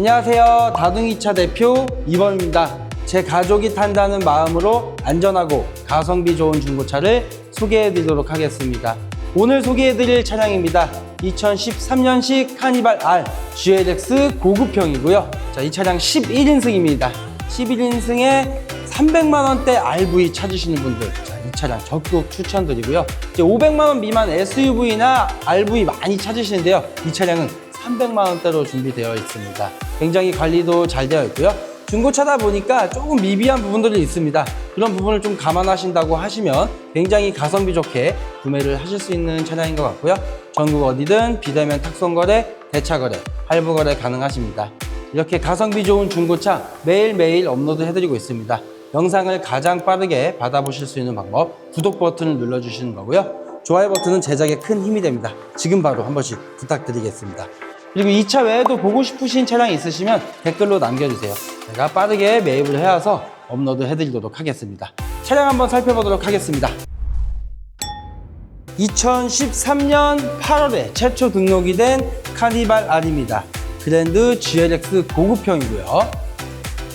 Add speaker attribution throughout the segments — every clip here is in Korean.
Speaker 1: 안녕하세요. 다둥이차 대표 이범입니다. 제 가족이 탄다는 마음으로 안전하고 가성비 좋은 중고차를 소개해 드리도록 하겠습니다. 오늘 소개해 드릴 차량입니다. 2013년식 카니발 R GLX 고급형이고요. 자, 이 차량 11인승입니다. 11인승에 300만 원대 RV 찾으시는 분들 자, 이 차량 적극 추천드리고요. 이제 500만 원 미만 SUV나 RV 많이 찾으시는데요. 이 차량은 300만 원대로 준비되어 있습니다. 굉장히 관리도 잘 되어 있고요. 중고차다 보니까 조금 미비한 부분들이 있습니다. 그런 부분을 좀 감안하신다고 하시면 굉장히 가성비 좋게 구매를 하실 수 있는 차량인 것 같고요. 전국 어디든 비대면 탁송거래, 대차거래, 할부거래 가능하십니다. 이렇게 가성비 좋은 중고차 매일매일 업로드 해드리고 있습니다. 영상을 가장 빠르게 받아보실 수 있는 방법 구독 버튼을 눌러주시는 거고요. 좋아요 버튼은 제작에 큰 힘이 됩니다. 지금 바로 한 번씩 부탁드리겠습니다. 그리고 이 차 외에도 보고 싶으신 차량이 있으시면 댓글로 남겨주세요. 제가 빠르게 매입을 해와서 업로드 해드리도록 하겠습니다. 차량 한번 살펴보도록 하겠습니다. 2013년 8월에 최초 등록이 된 카니발 R입니다. 그랜드 GLX 고급형이고요.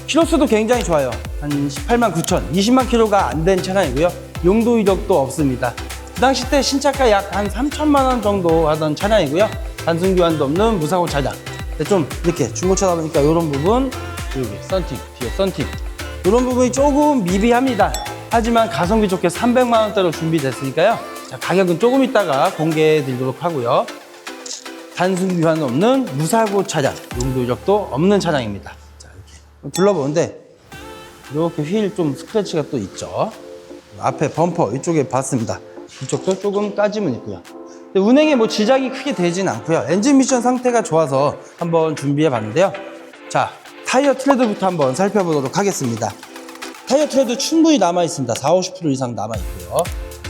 Speaker 1: 키로수도 굉장히 좋아요. 한 18만 9천, 20만 킬로가 안 된 차량이고요. 용도 이력도 없습니다. 그 당시 때 신차가 약 한 3천만 원 정도 하던 차량이고요. 단순 교환도 없는 무사고. 근데 좀 이렇게 중고차다 보니까 이런 부분, 여기 썬팅, 뒤에 썬팅. 이런 부분이 조금 미비합니다. 하지만 가성비 좋게 300만 원대로 준비됐으니까요. 자, 가격은 조금 이따가 공개해 드리도록 하고요. 단순 교환 없는 무사고 차량, 용도 이력도 없는 차량입니다. 자, 이렇게 둘러보는데 이렇게 휠 좀 스크래치가 또 있죠. 앞에 범퍼 이쪽에 봤습니다. 이쪽도 조금 까짐은 있고요. 근데 운행에 뭐 지장이 크게 되진 않고요. 엔진 미션 상태가 좋아서 한번 준비해 봤는데요. 자, 타이어 트레드부터 한번 살펴보도록 하겠습니다. 타이어 트레드 충분히 남아 있습니다. 4, 50% 이상 남아 있고요.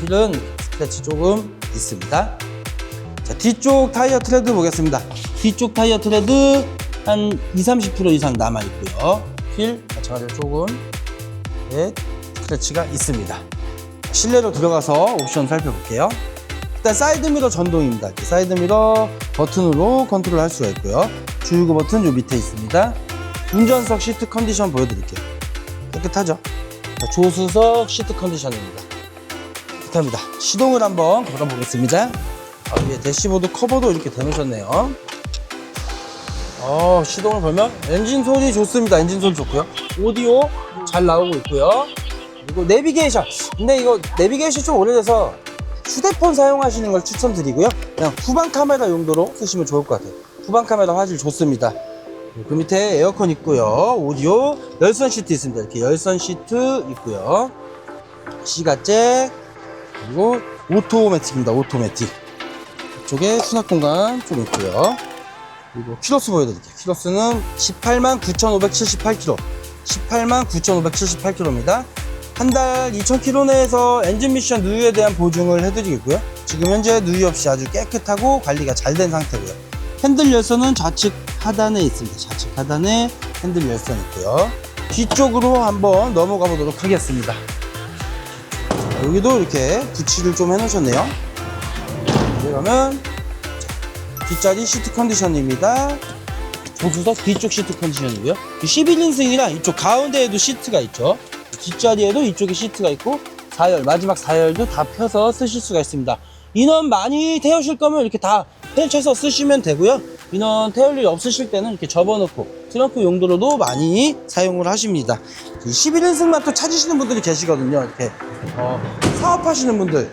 Speaker 1: 휠은 스크래치 조금 있습니다. 자, 뒤쪽 타이어 트레드 보겠습니다. 뒤쪽 타이어 트레드 한 20, 30% 이상 남아 있고요. 휠 마찬가지로 조금 네, 스크래치가 있습니다. 실내로 들어가서 옵션 살펴볼게요. 일단 사이드미러 전동입니다. 사이드미러 버튼으로 컨트롤 할 수가 있고요. 주유구 버튼 요 밑에 있습니다. 운전석 시트 컨디션 보여드릴게요. 깨끗하죠? 자, 조수석 시트 컨디션입니다. 깨끗합니다. 시동을 한번 걸어보겠습니다. 아, 위에 대시보드 커버도 이렇게 대놓으셨네요. 어, 시동을 걸면 엔진 소리 좋습니다. 엔진 소리 좋고요. 오디오 잘 나오고 있고요. 그리고 내비게이션. 근데 이거 내비게이션 좀 오래돼서 휴대폰 사용하시는 걸 추천드리고요. 그냥 후방 카메라 용도로 쓰시면 좋을 것 같아요. 후방 카메라 화질 좋습니다. 그 밑에 에어컨 있고요. 오디오, 열선 시트 있습니다. 이렇게 열선 시트 있고요. 시가잭, 그리고 오토매틱입니다. 오토매틱. 이쪽에 수납 공간 좀 있고요. 그리고 키로수 보여드릴게요. 키로수는 18만 9,578km. 18만 9,578km입니다. 한 달 2,000km 내에서 엔진 미션 누유에 대한 보증을 해드리겠고요. 지금 현재 누유 없이 아주 깨끗하고 관리가 잘 된 상태고요. 핸들 열선은 좌측 하단에 있습니다. 좌측 하단에 핸들 열선 있고요. 뒤쪽으로 한번 넘어가 보도록 하겠습니다. 자, 여기도 이렇게 붙이를 좀 해놓으셨네요. 그러면 뒷자리 시트 컨디션입니다. 조수석 뒤쪽 시트 컨디션이고요. 11인승이라 이쪽 가운데에도 시트가 있죠. 뒷자리에도 이쪽에 시트가 있고 4열 마지막 4열도 다 펴서 쓰실 수가 있습니다. 인원 많이 태우실 거면 이렇게 다 펼쳐서 쓰시면 되고요. 인원 태울 일 없으실 때는 이렇게 접어놓고 트렁크 용도로도 많이 사용을 하십니다. 11인승만 또 찾으시는 분들이 계시거든요. 이렇게 어, 사업하시는 분들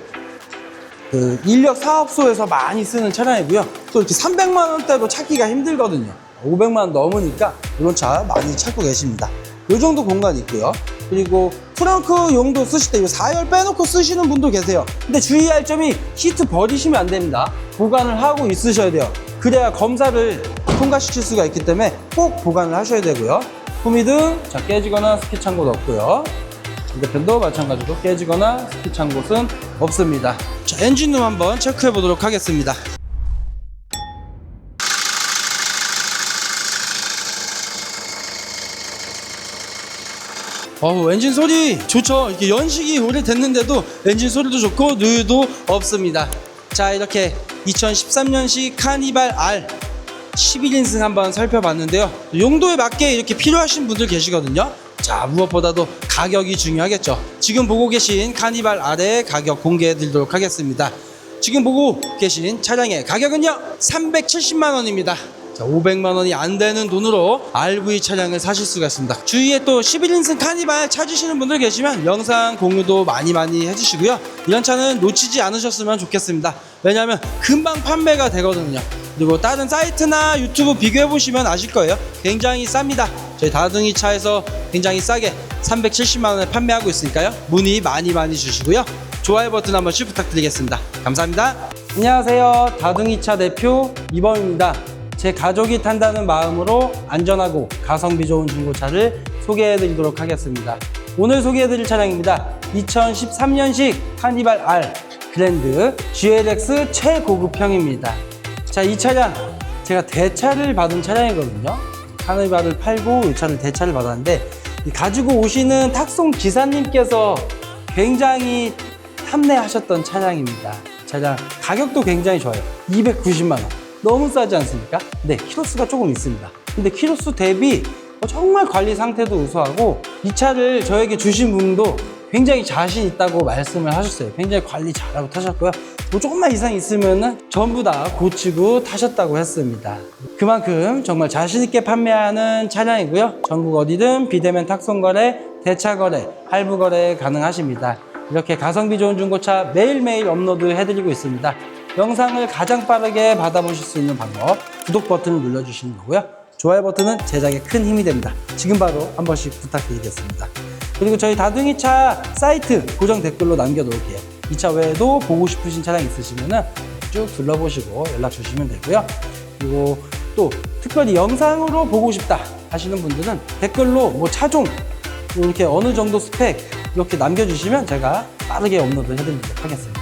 Speaker 1: 그 인력 사업소에서 많이 쓰는 차량이고요. 또 이렇게 300만 원대도 찾기가 힘들거든요. 500만 원 넘으니까 이런 차 많이 찾고 계십니다. 이 정도 공간이 있고요. 그리고 트렁크 용도 쓰실 때 이거 4열 빼놓고 쓰시는 분도 계세요. 근데 주의할 점이 시트 버리시면 안 됩니다. 보관을 하고 있으셔야 돼요. 그래야 검사를 통과시킬 수가 있기 때문에 꼭 보관을 하셔야 되고요. 후미등 자 깨지거나 스키찬 곳 없고요. 반대편도 마찬가지로 깨지거나 스키찬 곳은 없습니다. 자, 엔진룸 한번 체크해 보도록 하겠습니다. 어우, 엔진 소리 좋죠. 이렇게 연식이 오래됐는데도 엔진 소리도 좋고 누유도 없습니다. 자, 이렇게 2013년식 카니발 R 11인승 한번 살펴봤는데요. 용도에 맞게 이렇게 필요하신 분들 계시거든요. 자, 무엇보다도 가격이 중요하겠죠. 지금 보고 계신 카니발 아래 가격 공개해 드리도록 하겠습니다. 지금 보고 계신 차량의 가격은요, 370만 원입니다. 자, 500만 원이 안 되는 돈으로 RV 차량을 사실 수가 있습니다. 주위에 또 11인승 카니발 찾으시는 분들 계시면 영상 공유도 많이 많이 해주시고요. 이런 차는 놓치지 않으셨으면 좋겠습니다. 왜냐하면 금방 판매가 되거든요. 그리고 다른 사이트나 유튜브 비교해 보시면 아실 거예요. 굉장히 쌉니다. 저희 다둥이 차에서 굉장히 싸게 370만 원에 판매하고 있으니까요. 문의 많이 많이 주시고요. 좋아요 버튼 한 번씩 부탁드리겠습니다. 감사합니다. 안녕하세요. 다둥이 차 대표 이범입니다. 제 가족이 탄다는 마음으로 안전하고 가성비 좋은 중고차를 소개해 드리도록 하겠습니다. 오늘 소개해 드릴 차량입니다. 2013년식 카니발 R 그랜드 GLX 최고급형입니다. 자, 이 차량 제가 대차를 받은 차량이거든요. 카니발을 팔고 이 차를 대차를 받았는데 이 가지고 오시는 탁송 기사님께서 굉장히 탐내하셨던 차량입니다. 차량 가격도 굉장히 좋아요. 290만 원. 너무 싸지 않습니까? 네, 키로수가 조금 있습니다. 근데 키로수 대비 어, 정말 관리 상태도 우수하고 이 차를 저에게 주신 분도 굉장히 자신 있다고 말씀을 하셨어요. 굉장히 관리 잘하고 타셨고요. 뭐 조금만 이상 있으면은 전부 다 고치고 타셨다고 했습니다. 그만큼 정말 자신 있게 판매하는 차량이고요. 전국 어디든 비대면 탁송 거래, 대차 거래, 할부 거래 가능하십니다. 이렇게 가성비 좋은 중고차 매일매일 업로드 해드리고 있습니다. 영상을 가장 빠르게 받아보실 수 있는 방법 구독 버튼을 눌러주시는 거고요. 좋아요 버튼은 제작에 큰 힘이 됩니다. 지금 바로 한 번씩 부탁드리겠습니다. 그리고 저희 다둥이 차 사이트 고정 댓글로 남겨놓을게요. 이 차 외에도 보고 싶으신 차량 있으시면 쭉 둘러보시고 연락 주시면 되고요. 그리고 또 특별히 영상으로 보고 싶다 하시는 분들은 댓글로 뭐 차종 이렇게 어느 정도 스펙 이렇게 남겨주시면 제가 빠르게 업로드 해드리도록 하겠습니다.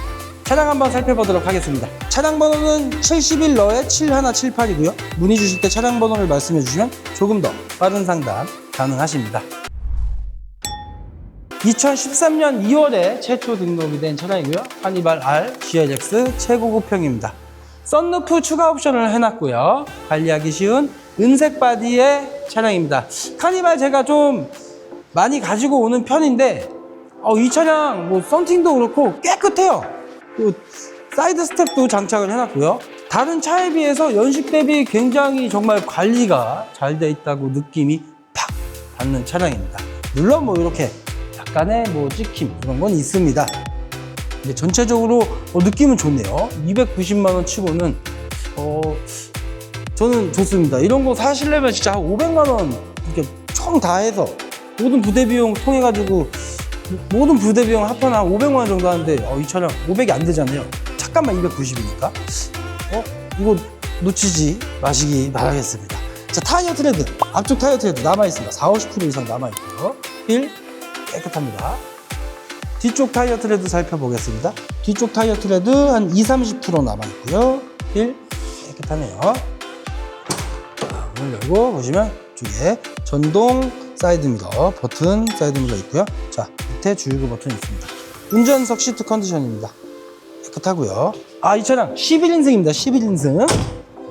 Speaker 1: 차량 한번 살펴보도록 하겠습니다. 차량 번호는 71 러에 7178이고요. 문의 주실 때 차량 번호를 말씀해 주시면 조금 더 빠른 상담 가능하십니다. 2013년 2월에 최초 등록이 된 차량이고요. 하니발 R GLX 최고급형입니다. 썬루프 추가 옵션을 해놨고요. 관리하기 쉬운 은색 바디의 차량입니다. 카니발 제가 좀 많이 가지고 오는 편인데 어, 이 차량 뭐 썬팅도 그렇고 깨끗해요. 또 사이드 스텝도 장착을 해놨고요. 다른 차에 비해서 연식 대비 굉장히 정말 관리가 잘 돼 있다고 느낌이 팍 받는 차량입니다. 물론 뭐 이렇게 약간의 뭐 찍힘 이런 건 있습니다. 근데 전체적으로 어, 느낌은 좋네요. 290만 원 치고는 어 저는 좋습니다. 이런 거 사시려면 진짜 한 500만 원 이렇게 총 다 해서 모든 부대 비용 통해 가지고 모든 부대 비용 합하면 한 500만 원 정도 하는데 어, 이 차량 500이 안 되잖아요. 잠깐만 290이니까 어 이거 놓치지 마시기 바라겠습니다. 자 타이어 트레드 앞쪽 타이어 트레드 남아 있습니다. 4, 50% 이상 남아 있고요. 휠 깨끗합니다. 뒤쪽 타이어 트레드 살펴보겠습니다. 뒤쪽 타이어 트레드 한 2, 30% 남아 있고요. 휠 깨끗하네요. 자, 문을 열고 보시면 쪽에 전동 사이드 미러 버튼 사이드 미러 있고요. 자 밑에 주유구 버튼 있습니다. 운전석 시트 컨디션입니다. 깨끗하고요. 아 이 차량 11인승입니다. 11인승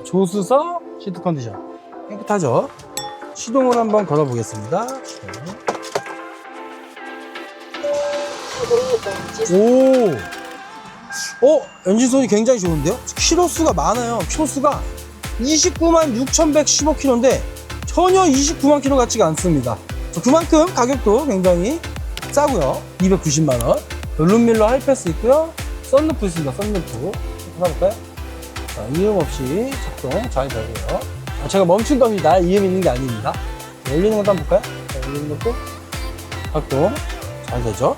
Speaker 1: 조수석 시트 컨디션 깨끗하죠. 시동을 한번 걸어보겠습니다. 오, 어 엔진 소리 굉장히 좋은데요? 키로수가 많아요. 키로수가 29만 6,115km인데 전혀 29만 km 같지가 않습니다. 저 그만큼 가격도 굉장히 싸고요. 290만 원. 룰룸밀러 하이패스 있고요. 썬루프 있습니다. 썬루프. 해볼까요? 자, 이음 없이 작동 잘 되고요. 아, 제가 멈춘 겁니다. 이음 있는 게 아닙니다. 열리는 것도 한번 볼까요? 자, 열리는 것도 작동 잘 되죠.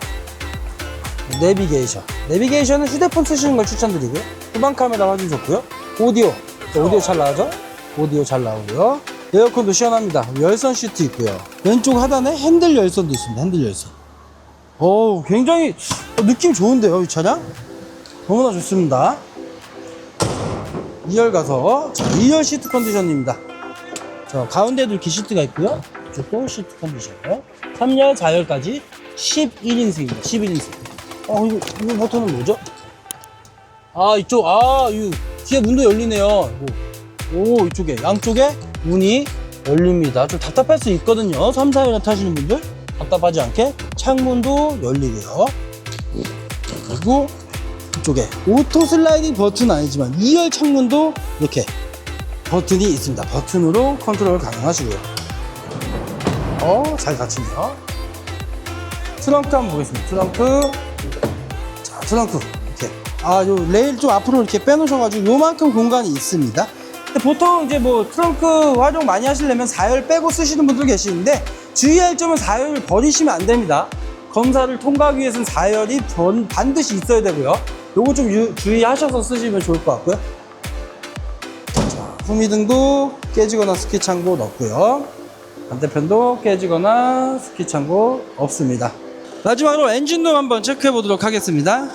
Speaker 1: 내비게이션. 내비게이션은 휴대폰 쓰시는 걸 추천드리고요. 후방 카메라 확인 좋고요. 오디오. 자, 오디오 잘 나오죠? 오디오 잘 나오고요. 에어컨도 시원합니다. 열선 시트 있고요. 왼쪽 하단에 핸들 열선도 있습니다. 핸들 열선. 오, 굉장히 어, 느낌 좋은데요, 이 차량? 너무나 좋습니다. 2열 가서 자, 2열 시트 컨디션입니다. 자, 가운데도 이렇게 시트가 있고요. 이쪽도 시트 컨디션. 3열, 4열까지 11인승입니다. 11인승. 어, 이거, 이거 버튼은 뭐죠? 아, 이쪽, 아, 이 뒤에 문도 열리네요. 이거. 오 이쪽에 양쪽에 문이 열립니다. 좀 답답할 수 있거든요. 3, 4일 타시는 분들 답답하지 않게 창문도 열리고요. 그리고 이쪽에 오토 슬라이딩 버튼 아니지만 2열 창문도 이렇게 버튼이 있습니다. 버튼으로 컨트롤 가능하시고요. 어, 잘 닫히네요. 트렁크 한번 보겠습니다. 트렁크. 자, 트렁크. 이렇게. 아, 요 레일 좀 앞으로 이렇게 빼놓으셔가지고 요만큼 공간이 있습니다. 보통 이제 뭐 트렁크 활용 많이 하시려면 4열 빼고 쓰시는 분들 계시는데 주의할 점은 4열을 버리시면 안 됩니다. 검사를 통과하기 위해서는 4열이 번- 반드시 있어야 되고요. 요거 좀 유- 주의하셔서 쓰시면 좋을 것 같고요. 자, 후미등도 깨지거나 스키 창고 넣고요. 반대편도 깨지거나 스키 창고 없습니다. 마지막으로 엔진룸 한번 체크해 보도록 하겠습니다.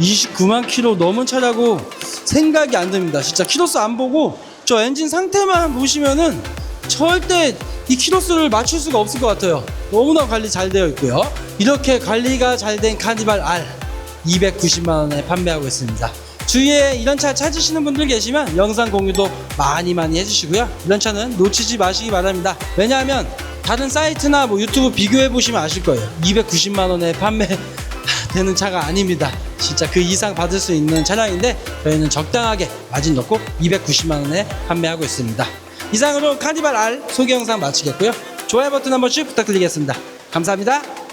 Speaker 1: (29만) 킬로 넘은 차라고 생각이 안 듭니다 진짜 키로수 안 보고 저 엔진 상태만 보시면은 절대 이 키로수를 맞출 수가 없을 것 같아요 너무나 관리 잘 되어 있고요 이렇게 관리가 잘 된 카니발 R 290만 원에 판매하고 있습니다. 주위에 이런 차 찾으시는 분들 계시면 영상 공유도 많이 많이 해주시고요. 이런 차는 놓치지 마시기 바랍니다. 왜냐하면 다른 사이트나 뭐 유튜브 비교해 보시면 아실 거예요. 290만 원에 판매 되는 차가 아닙니다. 진짜 그 이상 받을 수 있는 차량인데 저희는 적당하게 마진 넣고 290만 원에 판매하고 있습니다. 이상으로 카니발 R 소개 영상 마치겠고요. 좋아요 버튼 한 번씩 부탁드리겠습니다. 감사합니다.